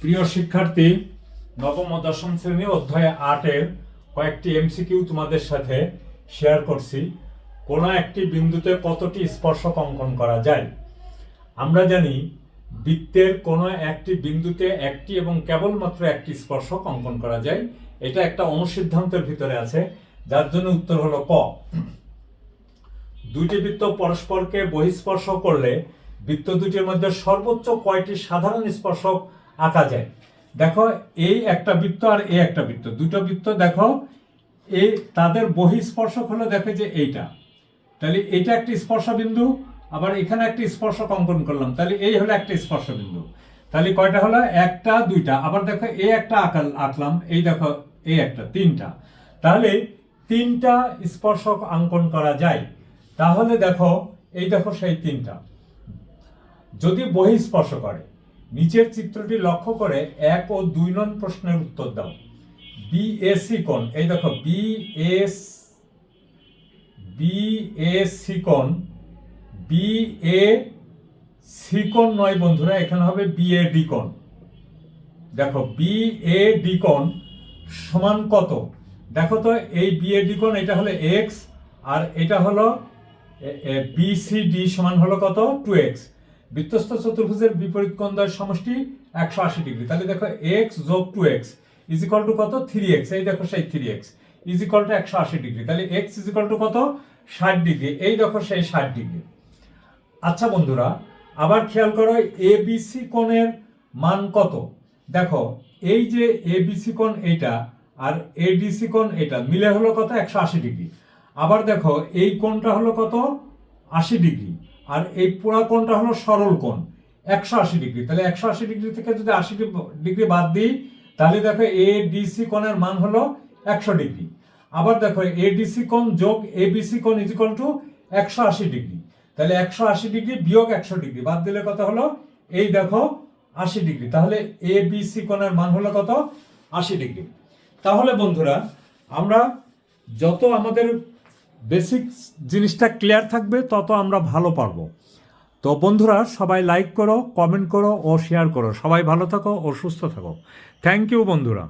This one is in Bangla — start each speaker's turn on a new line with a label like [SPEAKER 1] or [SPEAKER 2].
[SPEAKER 1] প্রিয় শিক্ষার্থী, নবম ও দশম শ্রেণি অধ্যায় আটের কয়েকটি এমসিকিউ তোমাদের সাথে শেয়ার করছি। কোনো একটি বিন্দুতে কতটি স্পর্শক অঙ্কন করা যায়? আমরা জানি বৃত্তের কোনো একটি বিন্দুতে একটি এবং কেবলমাত্র একটি স্পর্শক অঙ্কন করা যায়। এটা একটা অনুসিদ্ধান্তের ভিতরে আছে, যার জন্য উত্তর হলো ক। দুইটি বৃত্ত পরস্পরকে বহিঃস্পর্শ করলে বৃত্ত দুটির মধ্যে সর্বোচ্চ কয়টি সাধারণ স্পর্শক আঁকা যায়। দেখো, এই একটা বৃত্ত আর এই একটা বৃত্ত। দুটো বৃত্ত দেখো এই তাদের বহিঃস্পর্শক হলো দেখো যে এইটা। তাহলে একটি স্পর্শ বিন্দু আবার এখানে একটি স্পর্শক অঙ্কন করলাম। তাহলে এই হলো একটা স্পর্শ বিন্দু তাহলে কয়টা হলো? একটা, দুইটা। আবার দেখো এই একটা আঁকাল, আঁকলাম। এই দেখো এই একটা, তিনটা। তাহলে তিনটা স্পর্শক অঙ্কন করা যায়। তাহলে দেখো, এই দেখো সেই তিনটা। যদি বহিঃস্পর্শ করে নিচের চিত্রটি লক্ষ্য করে এক ও দুই নং প্রশ্নের উত্তর দাও। বিএসি কোণ, এই দেখো বিএস বিএসি বি এ সিকোণ নয় বন্ধুরা, এখানে হবে বিএডি কোণ। দেখো বি এ ডি কোণ সমান কত? দেখো তো, এই বিএডি কোণ, এটা হলো এক্স আর এটা হলো বিসিডি সমান হলো কত? টু এক্স বৃত্তস্থ চতুর্ভুজের বিপরীত কোণ দ্বয়ের সমষ্টি একশো আশি ডিগ্রি। তাহলে দেখো এক্স যোগ two x, is equal to কত? Three x. এই দেখো সেই three x, is equal to একশো আশি ডিগ্রি। তাহলে এক্স ইজ টু কত? ষাট ডিগ্রি। এই দেখো সেই ষাট ডিগ্রি। আচ্ছা বন্ধুরা, আবার খেয়াল করো এবিসি কোণের মান কত? দেখো, এই যে এবিসি কোণ এইটা আর এডিসি কোণ এটা মিলে হলো কত? একশো আশি ডিগ্রি। আবার দেখো, এই কোণটা হলো কত? আশি ডিগ্রি। আর এই পুরা কোণটা হলো সরল কোণ, একশো আশি ডিগ্রি। তাহলে একশো আশি ডিগ্রি থেকে যদি আশি ডিগ্রি বাদ দিই, তাহলে দেখো এ ডিসি কোণের মান হলো একশো ডিগ্রি। আবার দেখো এডিসি কোণ যোগ এবিসি কোণ ইজ ইকুয়াল টু একশো আশি ডিগ্রি। তাহলে একশো আশি ডিগ্রি বিয়োগ একশো ডিগ্রি, বাদ দিলে কত হলো? এই দেখো আশি ডিগ্রি। তাহলে এ বিসি কোণের মান হলো কত? আশি ডিগ্রি। তাহলে বন্ধুরা, আমরা যত আমাদের বেসিক জিনিসটা ক্লিয়ার থাকবে, তত আমরা ভালো পারব। তো বন্ধুরা, সবাই লাইক করো কমেন্ট করো ও শেয়ার করো। সবাই ভালো থাকো ও সুস্থ থাকো। থ্যাংক ইউ বন্ধুরা।